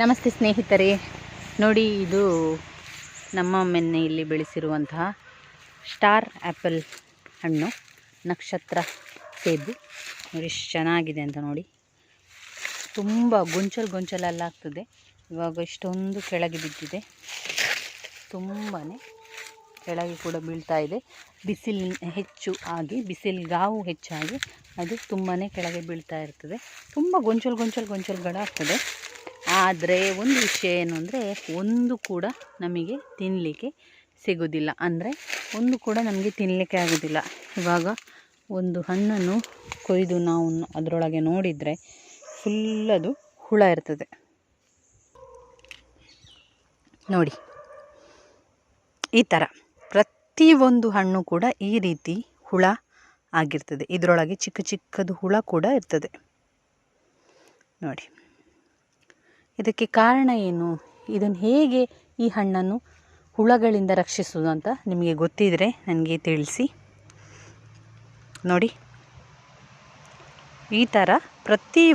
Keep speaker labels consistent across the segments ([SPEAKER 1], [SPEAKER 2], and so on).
[SPEAKER 1] ನಮಸ್ತೆ ಸ್ನೇಹಿತರೆ. ನೋಡಿ, ಇದು ನಮ್ಮ ಮೆನ್ನೆಯಲ್ಲಿ ಬೆಳೆಸಿರುವಂತಹ ಸ್ಟಾರ್ ಆ್ಯಪಲ್ ಹಣ್ಣು, ನಕ್ಷತ್ರ ಸೇಬು. ನೋಡಿ ಚೆನ್ನಾಗಿದೆ ಅಂತ ನೋಡಿ. ತುಂಬ ಗೊಂಚಲು ಗೊಂಚಲಲ್ಲಾಗ್ತದೆ ಇವಾಗ ಇಷ್ಟೊಂದು ಕೆಳಗೆ ಬಿದ್ದಿದೆ. ತುಂಬಾ ಕೆಳಗೆ ಕೂಡ ಬೀಳ್ತಾ ಇದೆ. ಬಿಸಿಲು ಹೆಚ್ಚು ಆಗಿ ಬಿಸಿಲುಗಾವು ಹೆಚ್ಚಾಗಿ ಅದು ತುಂಬಾ ಕೆಳಗೆ ಬೀಳ್ತಾ ಇರ್ತದೆ. ತುಂಬ ಗೊಂಚಲು ಗೊಂಚಲು ಗೊಂಚಲುಗಳಾಗ್ತದೆ. ಆದರೆ ಒಂದು ವಿಷಯ ಏನು ಅಂದರೆ ಒಂದು ಕೂಡ ನಮಗೆ ತಿನ್ನಲಿಕ್ಕೆ ಸಿಗೋದಿಲ್ಲ. ಅಂದರೆ ಒಂದು ಕೂಡ ನಮಗೆ ತಿನ್ನಲಿಕ್ಕೆ ಆಗೋದಿಲ್ಲ. ಇವಾಗ ಒಂದು ಹಣ್ಣನ್ನು ಕೊಯ್ದು ನಾವು ಅದರೊಳಗೆ ನೋಡಿದರೆ ಫುಲ್ ಅದು ಹುಳ ಇರ್ತದೆ. ನೋಡಿ, ಈ ಥರ ಪ್ರತಿಯೊಂದು ಹಣ್ಣು ಕೂಡ ಈ ರೀತಿ ಹುಳ ಆಗಿರ್ತದೆ. ಇದರೊಳಗೆ ಚಿಕ್ಕ ಚಿಕ್ಕದು ಹುಳ ಕೂಡ ಇರ್ತದೆ. ನೋಡಿ. ಇದಕ್ಕೆ ಕಾರಣ ಏನು? ಇದನ್ನು ಹೇಗೆ ಈ ಹಣ್ಣನ್ನು ಹುಳಗಳಿಂದ ರಕ್ಷಿಸುವುದು ಅಂತ ನಿಮಗೆ ಗೊತ್ತಿದ್ದರೆ ನನಗೆ ತಿಳಿಸಿ. ನೋಡಿ. ಈ ಥರ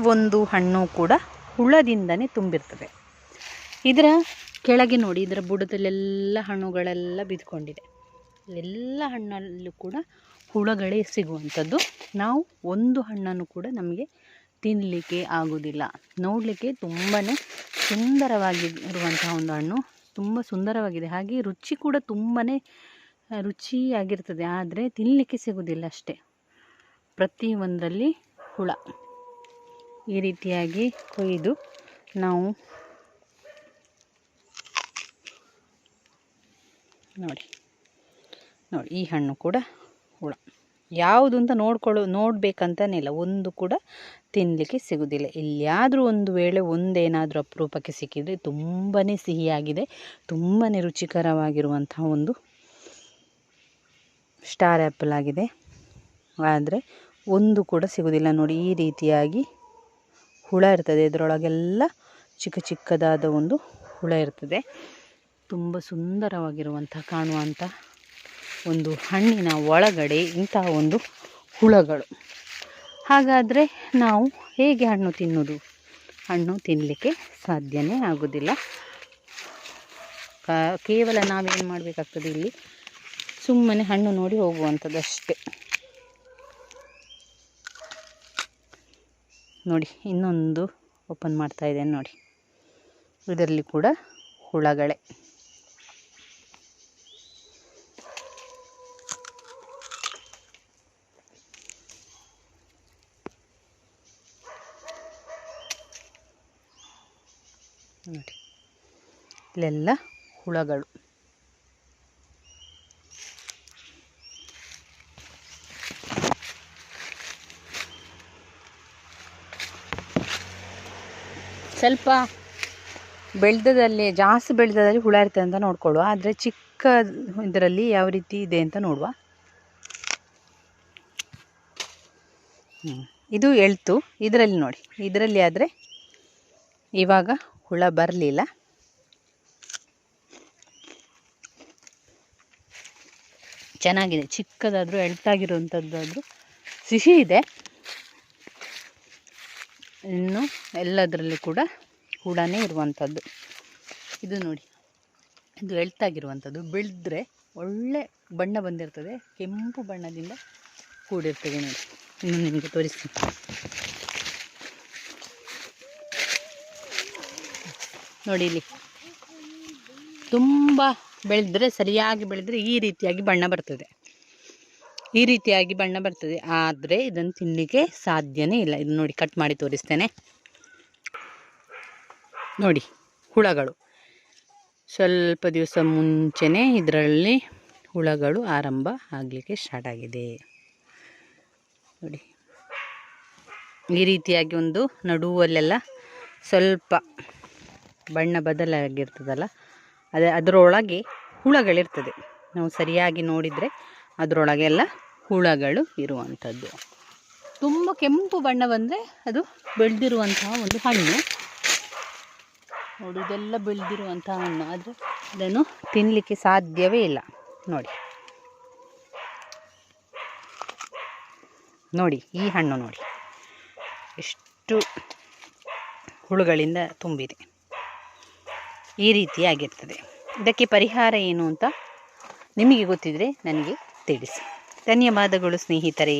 [SPEAKER 1] ಒಂದು ಹಣ್ಣು ಕೂಡ ಹುಳದಿಂದನೇ ತುಂಬಿರ್ತದೆ. ಇದರ ಕೆಳಗೆ ನೋಡಿ, ಇದರ ಬುಡದಲ್ಲೆಲ್ಲ ಹಣ್ಣುಗಳೆಲ್ಲ ಬಿದ್ಕೊಂಡಿದೆ ಎಲ್ಲ ಹಣ್ಣಲ್ಲೂ ಕೂಡ ಹುಳಗಳೇ ಸಿಗುವಂಥದ್ದು. ನಾವು ಒಂದು ಹಣ್ಣನ್ನು ಕೂಡ ನಮಗೆ ತಿನ್ನಲಿಕ್ಕೆ ಆಗೋದಿಲ್ಲ. ನೋಡಲಿಕ್ಕೆ ತುಂಬಾ ಸುಂದರವಾಗಿರುವಂತಹ ಒಂದು ಹಣ್ಣು. ತುಂಬ ಸುಂದರವಾಗಿದೆ. ಹಾಗೆ ರುಚಿ ಕೂಡ ತುಂಬಾ ರುಚಿಯಾಗಿರ್ತದೆ. ಆದರೆ ತಿನ್ನಲಿಕ್ಕೆ ಸಿಗೋದಿಲ್ಲ ಅಷ್ಟೇ. ಪ್ರತಿಯೊಂದರಲ್ಲಿ ಹುಳ. ಈ ರೀತಿಯಾಗಿ ಕೊಯ್ದು ನಾವು ನೋಡಿ ನೋಡಿ ಈ ಹಣ್ಣು ಕೂಡ ಹುಳ. ಯಾವುದು ಅಂತ ನೋಡ್ಕೊಳ್ಳೋ ನೋಡಬೇಕಂತಲೇ ಇಲ್ಲ. ಒಂದು ಕೂಡ ತಿನ್ನಲಿಕ್ಕೆ ಸಿಗುವುದಿಲ್ಲ ಎಲ್ಲಿಯಾದರೂ ಒಂದು ವೇಳೆ ಒಂದೇನಾದರೂ ಅಪರೂಪಕ್ಕೆ ಸಿಕ್ಕಿದರೆ ತುಂಬಾ ಸಿಹಿಯಾಗಿದೆ ತುಂಬಾ ರುಚಿಕರವಾಗಿರುವಂಥ ಒಂದು ಸ್ಟಾರ್ ಆ್ಯಪಲ್ ಆಗಿದೆ. ಆದರೆ ಒಂದು ಕೂಡ ಸಿಗೋದಿಲ್ಲ. ನೋಡಿ, ಈ ರೀತಿಯಾಗಿ ಹುಳ ಇರ್ತದೆ. ಇದರೊಳಗೆಲ್ಲ ಚಿಕ್ಕ ಚಿಕ್ಕದಾದ ಒಂದು ಹುಳ ಇರ್ತದೆ. ತುಂಬ ಸುಂದರವಾಗಿರುವಂಥ ಕಾಣುವಂಥ ಒಂದು ಹಣ್ಣಿನ ಒಳಗಡೆ ಇಂತಹ ಒಂದು ಹುಳಗಳು. ಹಾಗಾದರೆ ನಾವು ಹೇಗೆ ಹಣ್ಣು ತಿನ್ನೋದು? ಹಣ್ಣು ತಿನ್ನಲಿಕ್ಕೆ ಸಾಧ್ಯವೇ ಆಗೋದಿಲ್ಲ. ಕೇವಲ ನಾವೇನು ಮಾಡಬೇಕಾಗ್ತದೆ ಇಲ್ಲಿ? ಸುಮ್ಮನೆ ಹಣ್ಣು ನೋಡಿ ಹೋಗುವಂಥದ್ದು ಅಷ್ಟೇ ನೋಡಿ, ಇನ್ನೊಂದು ಓಪನ್ ಮಾಡ್ತಾ ಇದ್ದೇನೆ ನೋಡಿ. ಇದರಲ್ಲಿ ಕೂಡ ಹುಳಗಳೇ. ನೋಡಿ. ಇಲ್ಲೆಲ್ಲ ಹುಳಗಳು. ಸ್ವಲ್ಪ ಬೆಳೆದದಲ್ಲಿ, ಜಾಸ್ತಿ ಬೆಳೆದದಲ್ಲಿ ಹುಳ ಇರ್ತದೆ ಅಂತ ನೋಡ್ಕೊಳ್ಳುವ. ಆದರೆ ಚಿಕ್ಕ ಇದರಲ್ಲಿ ಯಾವ ರೀತಿ ಇದೆ ಅಂತ ನೋಡುವ. ಇದು ಎಳ್ತು. ಇದರಲ್ಲಿ ನೋಡಿ. ಇದರಲ್ಲಿ ಆದರೆ ಇವಾಗ ಹುಳ ಬರಲಿಲ್ಲ. ಚೆನ್ನಾಗಿದೆ. ಚಿಕ್ಕದಾದರೂ ಎಳ್ತಾಗಿರುವಂಥದ್ದಾದರೂ ಸಿಹಿ ಇದೆ. ಇನ್ನು ಎಲ್ಲದರಲ್ಲೂ ಕೂಡ ಹುಳನೇ ಇರುವಂಥದ್ದು. ಇದು ನೋಡಿ. ಇದು ಎಳ್ತಾಗಿರುವಂಥದ್ದು ಬೆಳೆದ್ರೆ ಒಳ್ಳೆ ಬಣ್ಣ ಬಂದಿರ್ತದೆ. ಕೆಂಪು ಬಣ್ಣದಿಂದ ಕೂಡಿರ್ತದೆ ನೋಡಿ. ಇನ್ನು ನಿಮಗೆ ತೋರಿಸ್ತೀನಿ. ನೋಡಿ ಇಲ್ಲಿ ತುಂಬ ಬೆಳೆದ್ರೆ ಸರಿಯಾಗಿ ಬೆಳೆದ್ರೆ ಈ ರೀತಿಯಾಗಿ ಬಣ್ಣ ಬರ್ತದೆ. ಈ ರೀತಿಯಾಗಿ ಬಣ್ಣ ಬರ್ತದೆ. ಆದರೆ ಇದನ್ನು ತಿನ್ನಲಿಕ್ಕೆ ಸಾಧ್ಯನೇ ಇಲ್ಲ. ಇದನ್ನು ನೋಡಿ, ಕಟ್ ಮಾಡಿ ತೋರಿಸ್ತೇನೆ. ನೋಡಿ, ಹುಳಗಳು. ಸ್ವಲ್ಪ ದಿವಸ ಮುಂಚೆನೇ ಇದರಲ್ಲಿ ಹುಳಗಳು ಆರಂಭ ಆಗಲಿಕ್ಕೆ ಸ್ಟಾರ್ಟ್ ಆಗಿದೆ. ನೋಡಿ. ಈ ರೀತಿಯಾಗಿ ಒಂದು ನಡುವಲ್ಲೆಲ್ಲ ಸ್ವಲ್ಪ ಬಣ್ಣ ಬದಲಾಗಿರ್ತದಲ್ಲ? ಅದೇ ಅದರೊಳಗೆ ಹುಳಗಳಿರ್ತದೆ. ನಾವು ಸರಿಯಾಗಿ ನೋಡಿದರೆ ಅದರೊಳಗೆಲ್ಲ ಹುಳಗಳು ಇರುವಂಥದ್ದು. ತುಂಬ ಕೆಂಪು ಬಣ್ಣ ಬಂದರೆ ಅದು ಬೆಳೆದಿರುವಂತಹ ಒಂದು ಹಣ್ಣು. ನೋಡಿ, ಇದೆಲ್ಲ ಬೆಳೆದಿರುವಂತಹ ಹಣ್ಣು. ಆದರೆ ಅದನ್ನು ತಿನ್ನಲಿಕ್ಕೆ ಸಾಧ್ಯವೇ ಇಲ್ಲ. ನೋಡಿ. ನೋಡಿ, ಈ ಹಣ್ಣು ನೋಡಿ. ಎಷ್ಟು ಹುಳುಗಳಿಂದ ತುಂಬಿದೆ. ಈ ರೀತಿಯಾಗಿರ್ತದೆ ಇದಕ್ಕೆ ಪರಿಹಾರ ಏನು ಅಂತ ನಿಮಗೆ ಗೊತ್ತಿದ್ದರೆ ನನಗೆ ತಿಳಿಸಿ. ಧನ್ಯವಾದಗಳು ಸ್ನೇಹಿತರೆ.